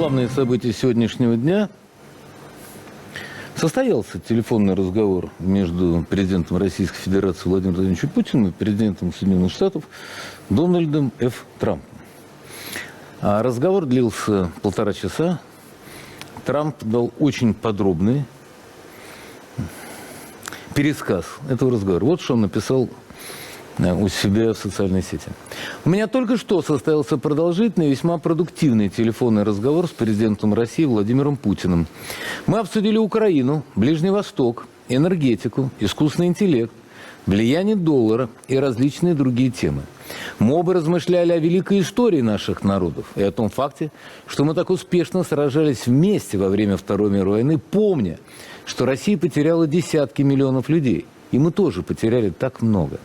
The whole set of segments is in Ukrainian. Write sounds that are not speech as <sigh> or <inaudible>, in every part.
главные события сегодняшнего дня состоялся телефонный разговор между президентом Российской Федерации Владимиром Владимировичем Путиным и президентом Соединенных Штатов Дональдом Ф. Трампом. А разговор длился полтора часа. Трамп дал очень подробный пересказ этого разговора. Вот что он написал у себя в социальной сети. У меня только что состоялся продолжительный, весьма продуктивный телефонный разговор с президентом России Владимиром Путиным. Мы обсудили Украину, Ближний Восток, энергетику, искусственный интеллект, влияние доллара и различные другие темы. Мы оба размышляли о великой истории наших народов и о том факте, что мы так успешно сражались вместе во время Второй мировой войны, помня, что Россия потеряла десятки миллионов людей, и мы тоже потеряли так много.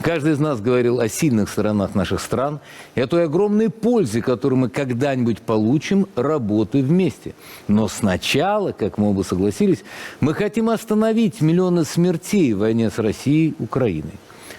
Каждый из нас говорил о сильных сторонах наших стран и о той огромной пользе, которую мы когда-нибудь получим, работая вместе. Но сначала, как мы оба согласились, мы хотим остановить миллионы смертей в войне с Россией и Украиной.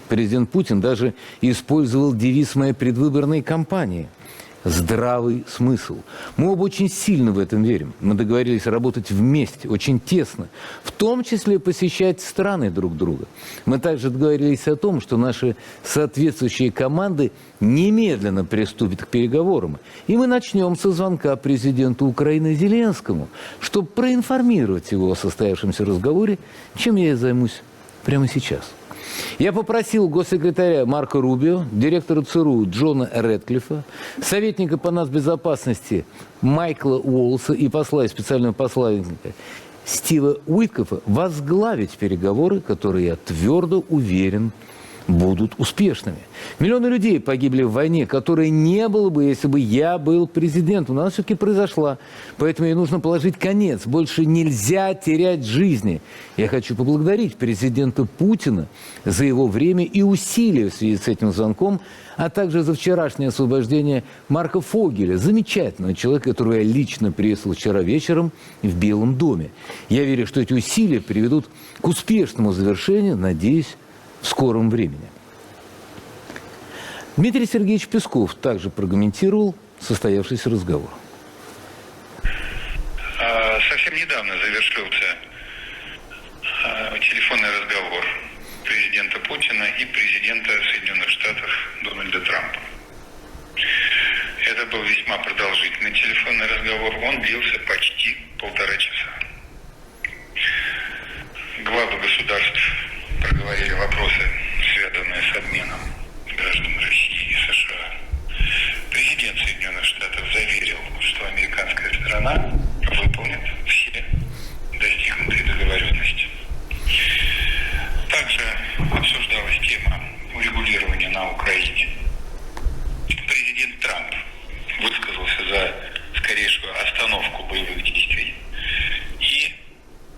Президент Путин даже использовал девиз моей предвыборной кампании – здравый смысл. Мы оба очень сильно в этом верим. Мы договорились работать вместе, очень тесно, в том числе посещать страны друг друга. Мы также договорились о том, что наши соответствующие команды немедленно приступят к переговорам. И мы начнем со звонка президенту Украины Зеленскому, чтобы проинформировать его о состоявшемся разговоре, чем я и займусь прямо сейчас. Я попросил госсекретаря Марка Рубио, директора ЦРУ Джона Редклифа, советника по нацбезопасности Майкла Уолса и посла и специального посланника Стива Уиткофа возглавить переговоры, которые, я твердо уверен, будут успешными. Миллионы людей погибли в войне, которой не было бы, если бы я был президентом. Но она все-таки произошла. Поэтому ей нужно положить конец. Больше нельзя терять жизни. Я хочу поблагодарить президента Путина за его время и усилия в связи с этим звонком, а также за вчерашнее освобождение Марка Фогеля, замечательного человека, которого я лично приветствовал вчера вечером в Белом доме. Я верю, что эти усилия приведут к успешному завершению, надеюсь, в скором времени. Дмитрий Сергеевич Песков также прокомментировал состоявшийся разговор. А, Совсем недавно завершился а, телефонный разговор президента Путина и президента Соединенных Штатов Дональда Трампа. Это был весьма продолжительный телефонный разговор. Он длился почти полтора часа. Проговорили вопросы, связанные с обменом граждан России и США. Президент Соединенных Штатов заверил, что американская сторона выполнит все достигнутые договоренности. Также обсуждалась тема урегулирования на Украине. Президент Трамп высказался за скорейшую остановку боевых действий и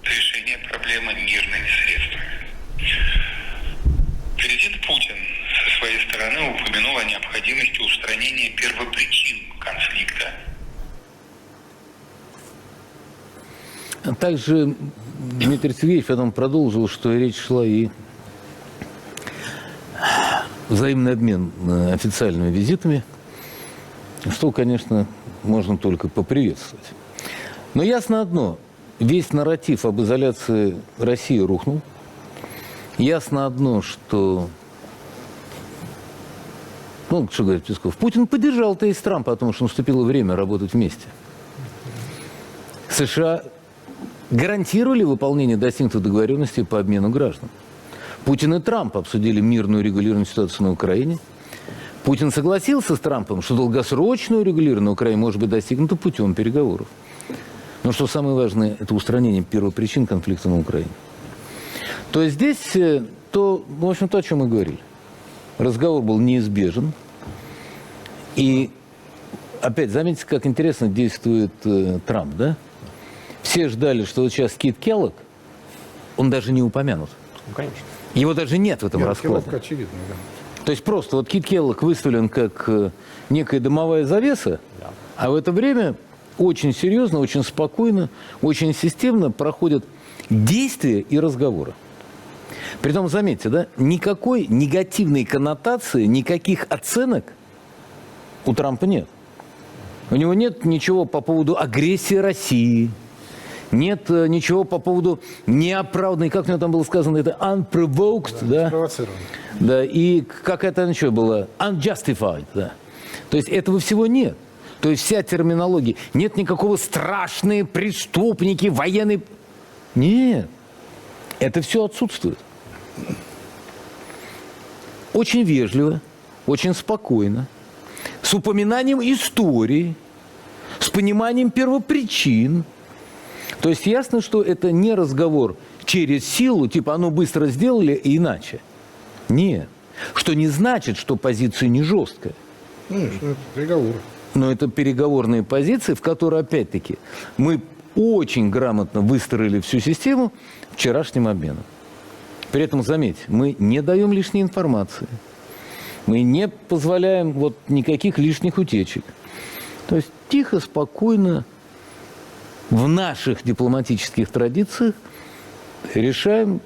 решение проблемы мирными средствами. Президент Путин со своей стороны упомянул о необходимости устранения первопричин конфликта Также Дмитрий Сергеевич потом продолжил, что речь шла и взаимный обмен э, официальными визитами, что, конечно, можно только поприветствовать. Но ясно одно, весь нарратив об изоляции России рухнул. Ясно одно, что ну, что говорит Песков, Путин поддержал тезис Трампа о том, что наступило время работать вместе. США гарантировали выполнение достигнутых договоренностей по обмену граждан. Путин и Трамп обсудили мирную регулированную ситуацию на Украине. Путин согласился с Трампом, что долгосрочное урегулирование на Украине может быть достигнуто путем переговоров. Но что самое важное, это устранение первопричин конфликта на Украине. То есть здесь э, то, в общем, то, о чем мы говорили. Разговор был неизбежен. И опять, заметьте, как интересно действует э, Трамп, да? Все ждали, что вот сейчас Кит Келлог, он даже не упомянут. Ну, конечно. Его даже нет в этом Нет, раскладе. Киловка очевидно, да. То есть просто вот Кит Келлог выставлен как э, некая дымовая завеса, Да. а в это время очень серьезно, очень спокойно, очень системно проходят действия и разговоры. Притом, заметьте, да, никакой негативной коннотации, никаких оценок у Трампа нет. У него нет ничего по поводу агрессии России. Нет э, ничего по поводу неоправданной, как у него там было сказано, это unprovoked, да? Провоцировано. Да, и как это еще было? Unjustified, да. То есть этого всего нет. То есть вся терминология. Нет никакого страшные преступники, военные... Нет. Это все отсутствует. Очень вежливо, очень спокойно, с упоминанием истории, с пониманием первопричин. То есть ясно, что это не разговор через силу, типа, а ну быстро сделали и иначе. Нет. Что не значит, что позиция не жесткая. Ну, что это приговор. Но это переговорные позиции, в которые, опять-таки, мы очень грамотно выстроили всю систему вчерашним обменом. При этом, заметьте, мы не даем лишней информации. Мы не позволяем вот никаких лишних утечек. То есть тихо, спокойно, в наших дипломатических традициях решаем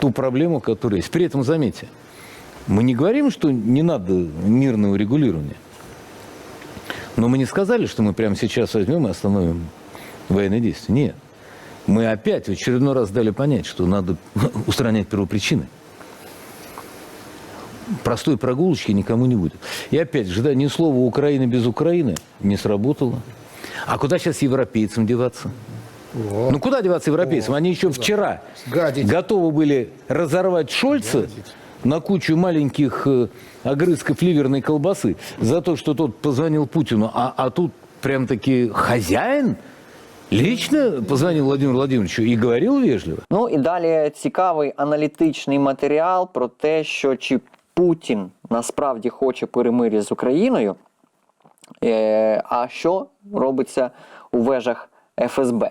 ту проблему, которая есть. При этом, заметьте, мы не говорим, что не надо мирного регулирования. Но мы не сказали, что мы прямо сейчас возьмем и остановим военные действия. Нет. Мы опять в очередной раз дали понять, что надо <laughs> устранять первопричины. Простой прогулочки никому не будет. И опять же, ни слова Украины без Украины не сработало. А куда сейчас европейцам деваться? Во. Ну куда деваться европейцам? Они еще вчера Гадить. готовы были разорвать Шольца Гадить. на кучу маленьких э, огрызков ливерной колбасы за то, что тот позвонил Путину. А, а тут прям-таки хозяин лично позвонил Владимиру Владимировичу и говорил вежливо. Ну і далі цікавий аналітичний матеріал про те, що чи Путін насправді хоче перемир'я з Україною, е, а що робиться у вежах ФСБ.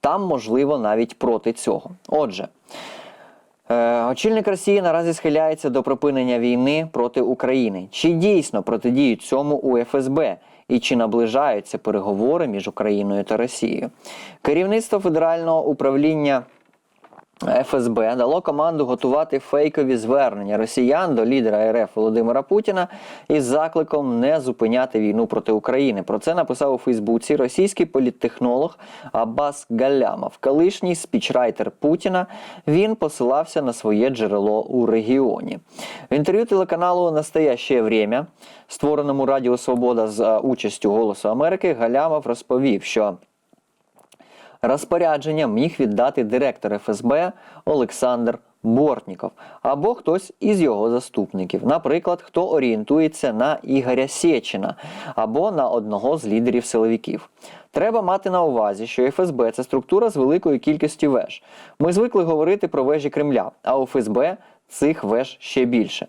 Там, можливо, навіть проти цього. Отже, Е, Очільник Росії наразі схиляється до припинення війни проти України. Чи дійсно протидіють цьому у ФСБ? І чи наближаються переговори між Україною та Росією? Керівництво Федерального управління ФСБ дало команду готувати фейкові звернення росіян до лідера РФ Володимира Путіна із закликом не зупиняти війну проти України. Про це написав у Фейсбуці російський політтехнолог Аббас Галямов, колишній спічрайтер Путіна. Він посилався на своє джерело у регіоні. В інтерв'ю телеканалу Настояще время, створеному Радіо Свобода з е, участю Голосу Америки, Галямов розповів, що Розпорядження міг віддати директор ФСБ Олександр Бортніков або хтось із його заступників, наприклад, хто орієнтується на Ігоря Сєчина або на одного з лідерів силовиків. Треба мати на увазі, що ФСБ це структура з великою кількістю веж. Ми звикли говорити про вежі Кремля, а у ФСБ цих веж ще більше.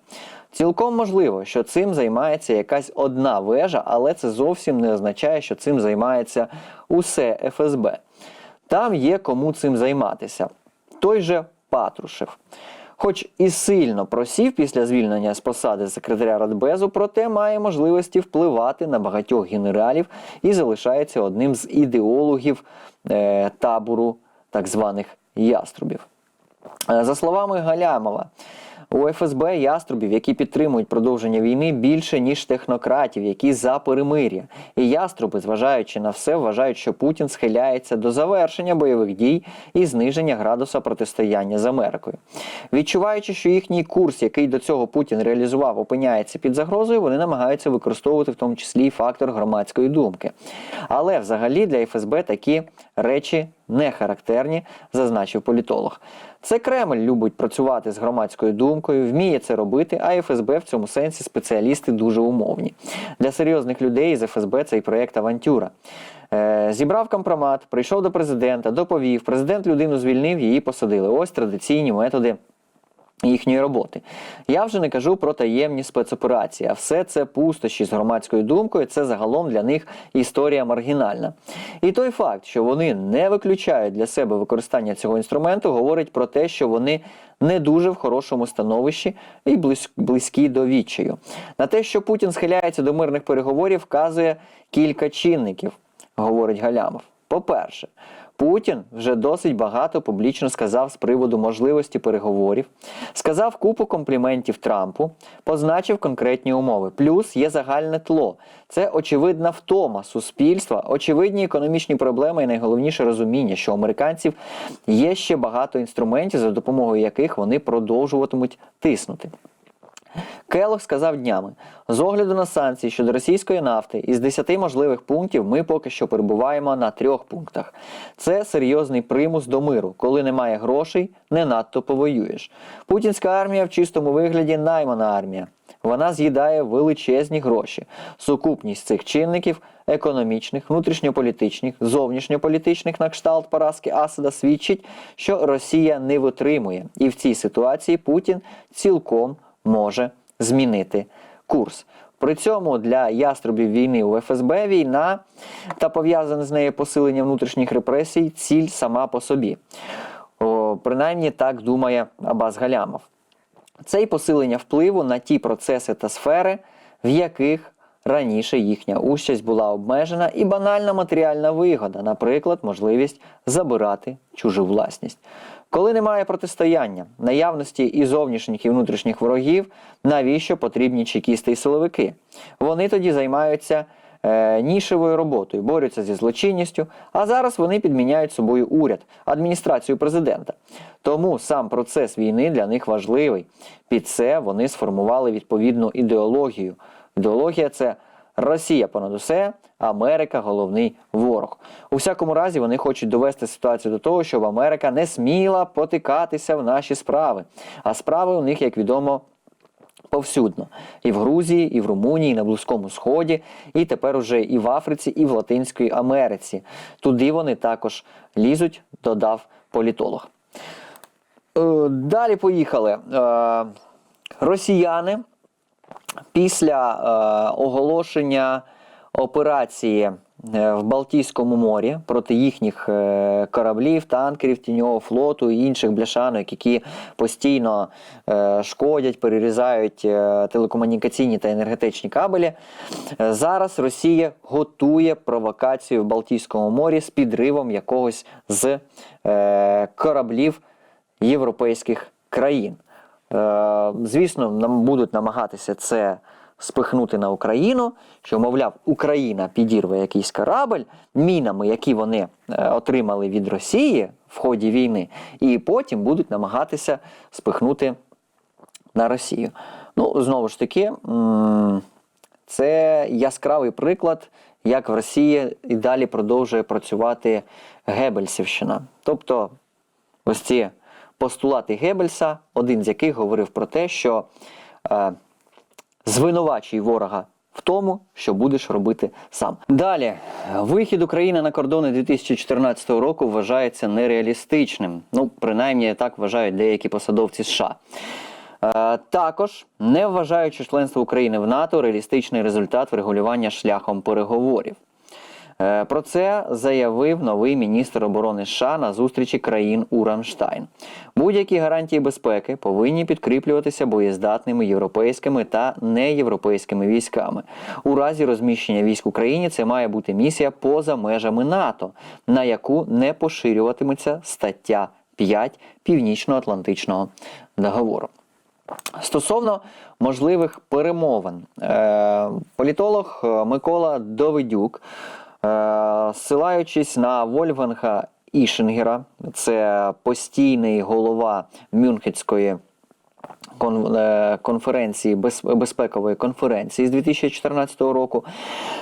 Цілком можливо, що цим займається якась одна вежа, але це зовсім не означає, що цим займається усе ФСБ. Там є кому цим займатися. Той же Патрушев. Хоч і сильно просів після звільнення з посади секретаря Радбезу, проте має можливості впливати на багатьох генералів і залишається одним з ідеологів е, табору так званих яструбів. Е, За словами Галямова, у ФСБ яструбів, які підтримують продовження війни, більше ніж технократів, які за перемир'я. І яструби, зважаючи на все, вважають, що Путін схиляється до завершення бойових дій і зниження градуса протистояння з Америкою. Відчуваючи, що їхній курс, який до цього Путін реалізував, опиняється під загрозою, вони намагаються використовувати в тому числі і фактор громадської думки. Але взагалі для ФСБ такі речі не характерні, зазначив політолог. Це Кремль любить працювати з громадською думкою, вміє це робити, а ФСБ в цьому сенсі спеціалісти дуже умовні. Для серйозних людей з ФСБ цей проєкт авантюра. Е, зібрав компромат, прийшов до президента, доповів. Президент людину звільнив, її посадили. Ось традиційні методи їхньої роботи. Я вже не кажу про таємні спецоперації, а все це пустощі з громадською думкою, це загалом для них історія маргінальна. І той факт, що вони не виключають для себе використання цього інструменту, говорить про те, що вони не дуже в хорошому становищі і близькі до відчаю. На те, що Путін схиляється до мирних переговорів, вказує кілька чинників, говорить Галямов. По-перше, Путін вже досить багато публічно сказав з приводу можливості переговорів, сказав купу компліментів Трампу, позначив конкретні умови. Плюс є загальне тло. Це очевидна втома суспільства, очевидні економічні проблеми і найголовніше розуміння, що у американців є ще багато інструментів, за допомогою яких вони продовжуватимуть тиснути. Келох сказав днями: з огляду на санкції щодо російської нафти із 10 можливих пунктів ми поки що перебуваємо на трьох пунктах. Це серйозний примус до миру. Коли немає грошей, не надто повоюєш. Путінська армія в чистому вигляді наймана армія. Вона з'їдає величезні гроші. Сукупність цих чинників економічних, внутрішньополітичних, зовнішньополітичних на кшталт поразки Асада свідчить, що Росія не витримує, і в цій ситуації Путін цілком може змінити курс. При цьому для яструбів війни у ФСБ війна та пов'язане з нею посилення внутрішніх репресій ціль сама по собі. О, принаймні так думає Абаз Галямов. Це й посилення впливу на ті процеси та сфери, в яких раніше їхня участь була обмежена, і банальна матеріальна вигода, наприклад, можливість забирати чужу власність. Коли немає протистояння, наявності і зовнішніх і внутрішніх ворогів, навіщо потрібні чекісти і силовики? Вони тоді займаються е, нішевою роботою, борються зі злочинністю, а зараз вони підміняють собою уряд, адміністрацію президента. Тому сам процес війни для них важливий. Під це вони сформували відповідну ідеологію. Ідеологія це Росія понад усе, Америка головний ворог. У всякому разі, вони хочуть довести ситуацію до того, щоб Америка не сміла потикатися в наші справи. А справи у них, як відомо, повсюдно. І в Грузії, і в Румунії, і на Близькому Сході, і тепер уже і в Африці, і в Латинській Америці. Туди вони також лізуть, додав політолог. Е, Далі поїхали. Е, Росіяни після е, оголошення операції е, в Балтійському морі проти їхніх е, кораблів, танкерів, тіньового флоту і інших бляшанок, які постійно е, шкодять, перерізають телекомунікаційні та енергетичні кабелі. Зараз Росія готує провокацію в Балтійському морі з підривом якогось з кораблів європейських країн. Е, Звісно, нам будуть намагатися це спихнути на Україну, що, мовляв, Україна підірве якийсь корабль мінами, які вони е, отримали від Росії в ході війни, і потім будуть намагатися спихнути на Росію. Ну, знову ж таки, це яскравий приклад, як в Росії і далі продовжує працювати Гебельсівщина. Тобто, ось ці постулати Геббельса, один з яких говорив про те, що е, звинувачуй ворога в тому, що будеш робити сам. Далі, вихід України на кордони 2014 року вважається нереалістичним. Ну, принаймні, так вважають деякі посадовці США. Е, також, не вважаючи членство України в НАТО, реалістичний результат врегулювання шляхом переговорів. Е, Про це заявив новий міністр оборони США на зустрічі країн у Рамштайн. Будь-які гарантії безпеки повинні підкріплюватися боєздатними європейськими та неєвропейськими військами. У разі розміщення військ Україні це має бути місія поза межами НАТО, на яку не поширюватиметься стаття 5 Північно-Атлантичного договору. Стосовно можливих перемовин, е, політолог е, Микола Довидюк, е, ссилаючись на Вольфганга Ішингера, це постійний голова е, конференції, без- безпекової конференції з 2014 року.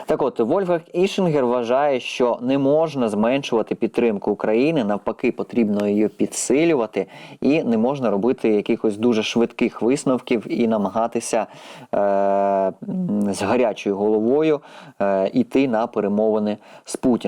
Так от, Вольфганг Ішингер вважає, що не можна зменшувати підтримку України, навпаки, потрібно її підсилювати, і не можна робити якихось дуже швидких висновків і намагатися е, з гарячою головою е, іти на перемовини з Путіним.